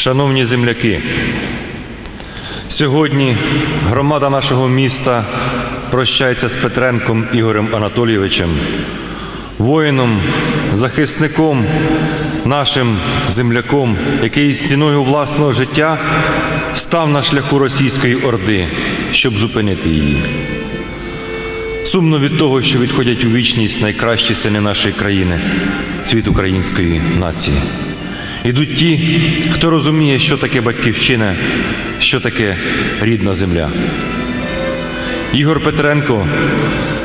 Шановні земляки, сьогодні громада нашого міста прощається з Петренком Ігорем Анатолійовичем, воїном, захисником, нашим земляком, який ціною власного життя став на шляху російської орди, щоб зупинити її. Сумно від того, що відходять у вічність найкращі сини нашої країни, світ української нації. Ідуть ті, хто розуміє, що таке батьківщина, що таке рідна земля. Ігор Петренко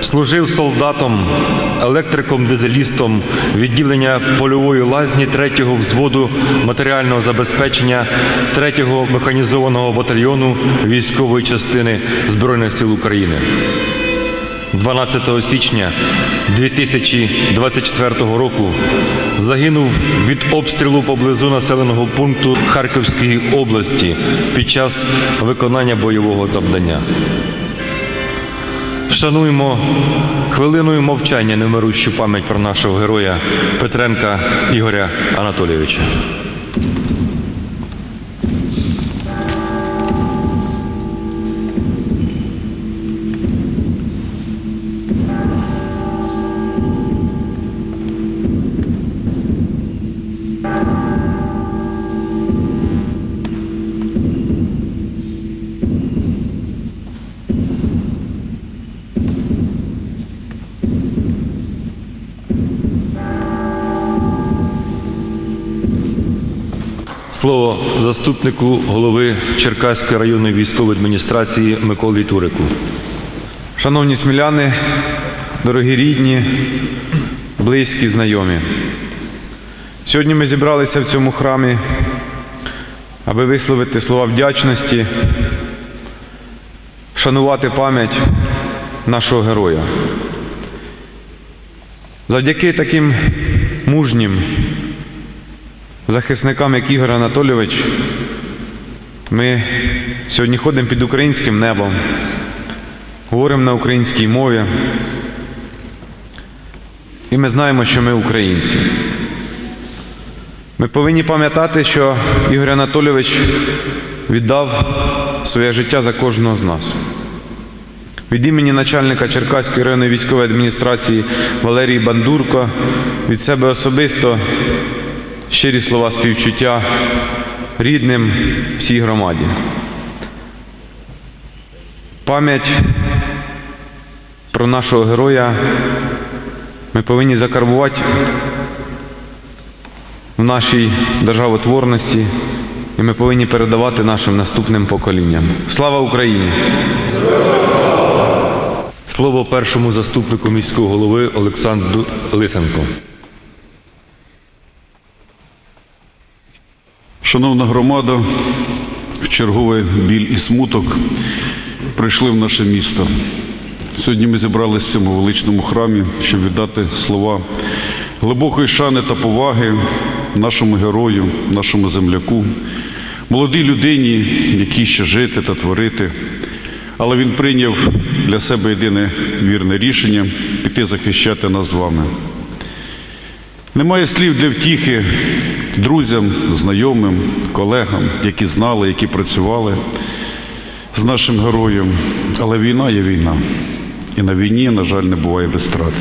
служив солдатом, електриком, дизелістом відділення польової лазні 3-го взводу матеріального забезпечення 3-го механізованого батальйону військової частини Збройних сил України. 12 січня 2024 року загинув від обстрілу поблизу населеного пункту Харківської області під час виконання бойового завдання. Вшануємо хвилиною мовчання немирущу пам'ять про нашого героя Петренка Ігоря Анатолійовича. Слово заступнику голови Черкаської районної військової адміністрації Миколі Турику. Шановні сміляни, дорогі рідні, близькі, знайомі. Сьогодні ми зібралися в цьому храмі, аби висловити слова вдячності, вшанувати пам'ять нашого героя. Завдяки таким мужнім захисникам, як Ігор Анатолійович, ми сьогодні ходимо під українським небом говоримо на українській мові. І ми знаємо, що ми українці. Ми повинні пам'ятати, що Ігор Анатолійович віддав своє життя за кожного з нас. Від імені начальника Черкаської районної військової адміністрації Валерії Бандурко, від себе особисто щирі слова співчуття рідним всій громаді. Пам'ять про нашого героя ми повинні закарбувати в нашій державотворності, і ми повинні передавати нашим наступним поколінням. Слава Україні! Слово першому заступнику міського голови Олександру Лисенко. Шановна громада, в черговий біль і смуток прийшли в наше місто. Сьогодні ми зібралися в цьому величному храмі, щоб віддати слова глибокої шани та поваги нашому герою, нашому земляку, молодій людині, якій ще жити та творити. Але він прийняв для себе єдине вірне рішення піти захищати нас з вами. Немає слів для втіхи друзям, знайомим, колегам, які знали, які працювали з нашим героєм. Але війна є війна. І на війні, на жаль, не буває без страт.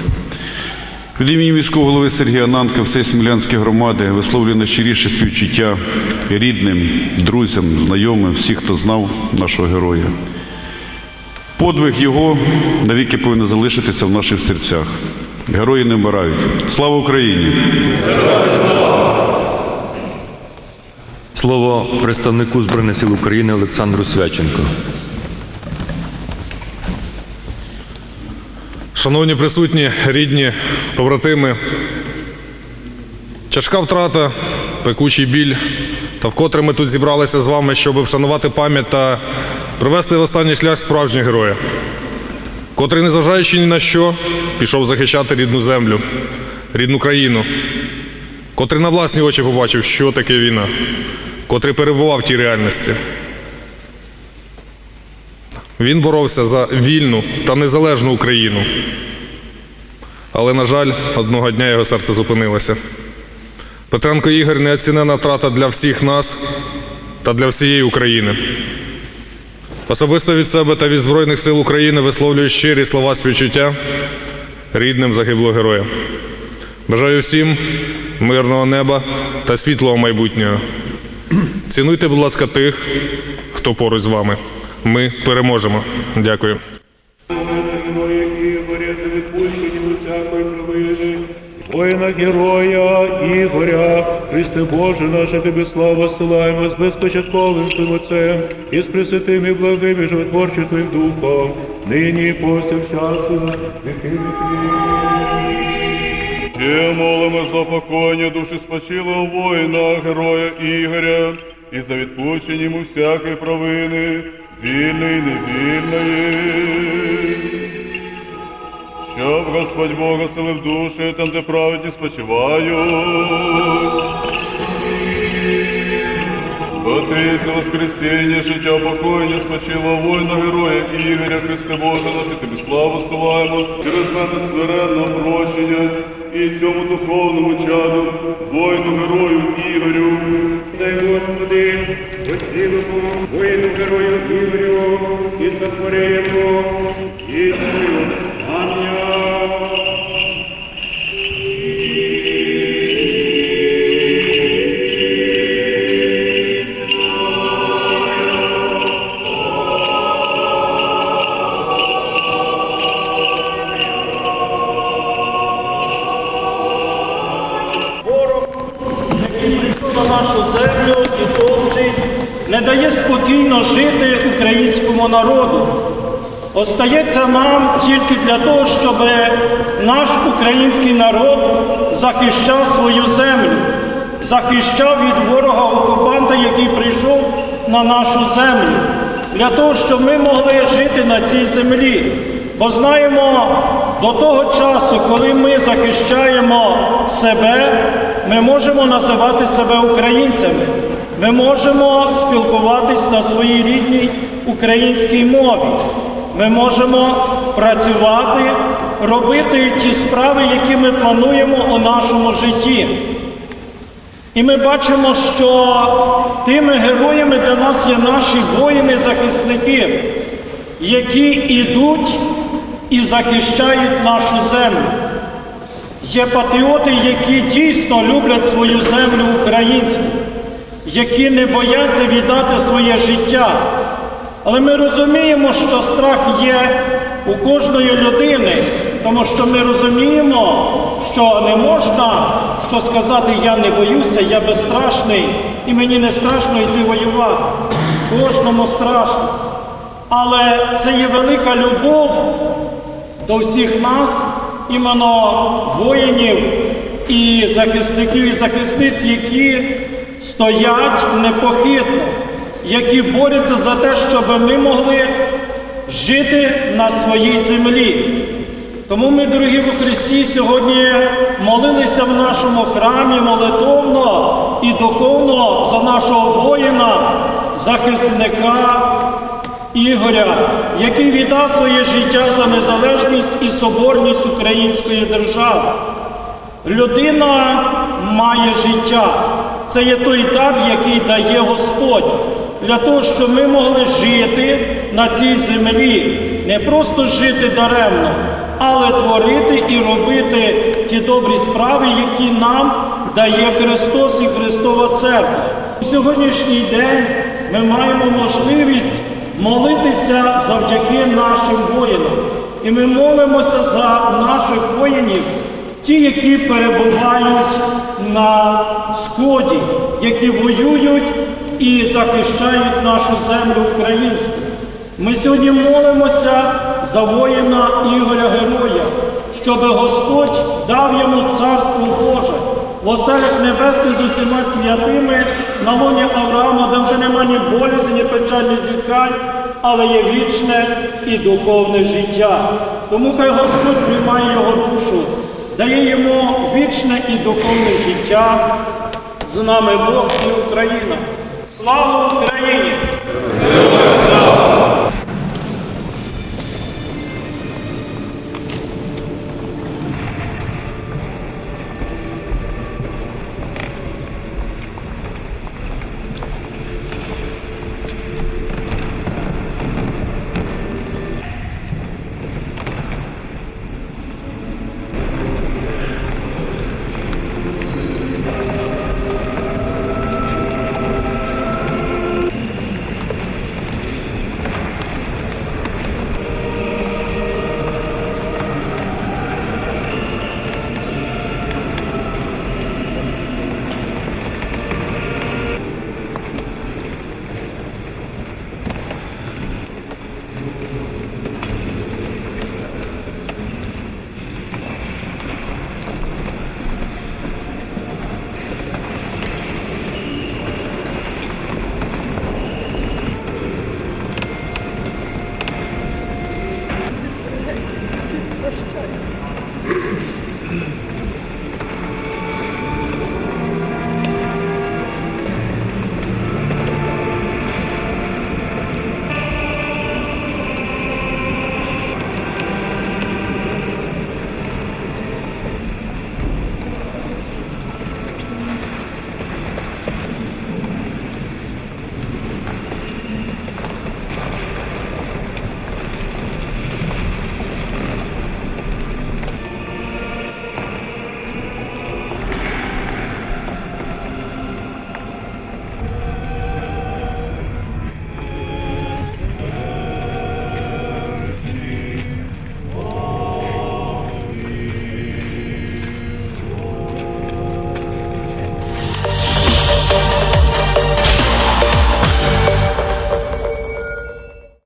Від імені міського голови Сергія Нанка, всієї Смілянської громади висловлюю найщиріше співчуття рідним, друзям, знайомим, всіх, хто знав нашого героя. Подвиг його навіки повинен залишитися в наших серцях. Герої не вмирають. Слава Україні! Слово представнику Збройних сил України Олександру Свяченко. Шановні присутні, рідні, побратими, тяжка втрата, пекучий біль, та вкотре ми тут зібралися з вами, щоб вшанувати пам'ять та привести в останній шлях справжнього героя, котрий, незважаючи ні на що, пішов захищати рідну землю, рідну країну, котрий на власні очі побачив, що таке війна, котрий перебував в тій реальності. Він боровся за вільну та незалежну Україну. Але, на жаль, одного дня його серце зупинилося. Петренко Ігор неоцінена втрата для всіх нас, та для всієї України. Особисто від себе та від Збройних сил України висловлюю щирі слова співчуття рідним загиблого героя. Бажаю всім мирного неба та світлого майбутнього. Цінуйте, будь ласка, тих, хто поруч з вами. Ми переможемо. Дякую. Воїна героя Ігоря, Христе Боже, наше Тобі слава силаємо з безпочатковим Твоїм Отцем і з пресвятим і благим і животворчим Твоїм Духом, нині і повсякчас і віки віки. Ще молимо за покоєння душі спочилого воїна, героя Ігоря, і за відпущення йому всякої провини, вільної і невільної. Щоб Господь Бога селив душі там, де праведні спочивають. Отися воскресіння, життя покоєння, спочилого воїна, героя Ігоря, Христе Боже, наше тобі славу силаємо, через мене смиренного прощення і цьому духовному чаду, воїну, герою Ігорю. Дай Господи, оцілимо воїну герою Ігорю і сотворимо і Твою Остається нам тільки для того, щоб наш український народ захищав свою землю, захищав від ворога окупанта, який прийшов на нашу землю, для того, щоб ми могли жити на цій землі. Бо знаємо, до того часу, коли ми захищаємо себе, ми можемо називати себе українцями. Ми можемо спілкуватись на своїй рідній українській мові. Ми можемо працювати, робити ті справи, які ми плануємо у нашому житті. І ми бачимо, що тими героями для нас є наші воїни-захисники, які йдуть і захищають нашу землю. Є патріоти, які дійсно люблять свою землю українську, які не бояться віддати своє життя. Але ми розуміємо, що страх є у кожної людини, тому що ми розуміємо, що не можна що сказати Я не боюся, я безстрашний, і мені не страшно йти воювати. Кожному страшно. Але це є велика любов до всіх нас, іменно воїнів і захисників і захисниць, які стоять непохитно, які борються за те, щоб ми могли жити на своїй землі. Тому ми, дорогі у Христі, сьогодні молилися в нашому храмі молитовно і духовно за нашого воїна, захисника Ігоря, який віддав своє життя за незалежність і соборність української держави. Людина має життя. Це є той дар, який дає Господь, для того, щоб ми могли жити на цій землі, не просто жити даремно, але творити і робити ті добрі справи, які нам дає Христос і Христова Церква. У сьогоднішній день ми маємо можливість молитися завдяки нашим воїнам. І ми молимося за наших воїнів, ті, які перебувають на сході, які воюють і захищають нашу землю українську. Ми сьогодні молимося за воїна Ігоря Героя, щоб Господь дав йому царство Боже в оселях небесних з усіма святими на лоні Авраама, де вже нема ні болізні, ні печаль, ні зіткань, але є вічне і духовне життя. Тому хай Господь приймає його душу, дає йому вічне і духовне життя. З нами Бог і Україна. Слава Україні!